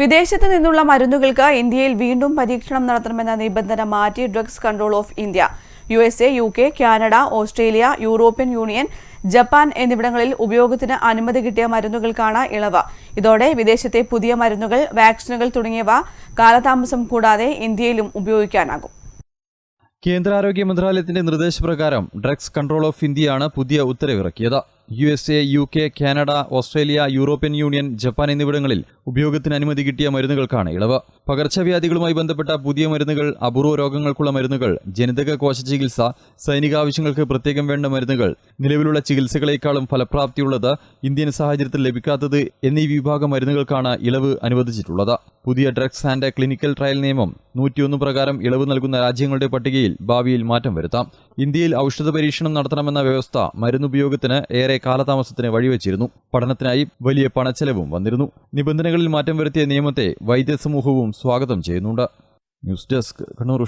വിദേശത്ത് നിന്നുള്ള മരുന്നുകൾക്ക് ഇന്ത്യയിൽ വീണ്ടും പരീക്ഷണം നടത്തണമെന്ന നിബന്ധന മാറ്റി drugs control of India U S A U K Canada Australia European Union Japan എന്നിവിടങ്ങളിൽ ഉപയോഗത്തിന് അനുമതി കിട്ടിയ മരുന്നുകൾക്കാണ് ഇളവ്. ഇതോടെ വിദേശത്തെ പുതിയ മരുന്നുകൾ വാക്സിനുകൾ തുടങ്ങിയവ കാലതാമസം കൂടാതെ ഇന്ത്യയിലും ഉപയോഗിക്കാനാകും. കേന്ദ്ര ആരോഗ്യ മന്ത്രാലയത്തിന്റെ നിർദ്ദേശപ്രകാരം ഡ്രഗ്സ് കൺട്രോൾ ഓഫ് ഇന്ത്യയാണ് പുതിയ ഉത്തരവിറക്കിയത്. U S A U K Canada Australia European Union Japan എന്നിവിടങ്ങളിൽ ഉപയോഗത്തിന് അനുമതി കിട്ടിയ മരുന്നുകൾക്കാണ് ഇളവ്. പകർച്ചവ്യാധികളുമായി ബന്ധപ്പെട്ട പുതിയ മരുന്നുകൾ അപൂർവ രോഗങ്ങൾക്കുള്ള മരുന്നുകൾ ജനിതക കോശ ചികിത്സ സൈനിക ആവശ്യങ്ങൾക്ക് പ്രത്യേകം വേണ്ട മരുന്നുകൾ നിലവിലുള്ള ചികിത്സകളെക്കാളും ഫലപ്രാപ്തിയുള്ളത് ഇന്ത്യൻ സാഹചര്യത്തിൽ ലഭിക്കാത്തത് എന്നീ വിഭാഗം മരുന്നുകൾക്കാണ് ഇളവ് അനുവദിച്ചിട്ടുള്ളത്. പുതിയ ഡ്രഗ്സ് ആൻഡ് ക്ലിനിക്കൽ ട്രയൽ നിയമം നൂറ്റിയൊന്ന് പ്രകാരം ഇളവ് നൽകുന്ന രാജ്യങ്ങളുടെ പട്ടികയിൽ ഭാവിയിൽ മാറ്റം വരുത്താം. ഇന്ത്യയിൽ ഔഷധ പരീക്ഷണം നടത്തണമെന്ന വ്യവസ്ഥ മരുന്നുപയോഗത്തിന് ഏറെ കാലതാമസത്തിന് വഴിവെച്ചിരുന്നു. പഠനത്തിനായി വലിയ പണച്ചെലവും വന്നിരുന്നു. നിബന്ധനകളിൽ മാറ്റം വരുത്തിയ നിയമത്തെ വൈദ്യസമൂഹവും സ്വാഗതം ചെയ്യുന്നുണ്ട്. News desk Kannur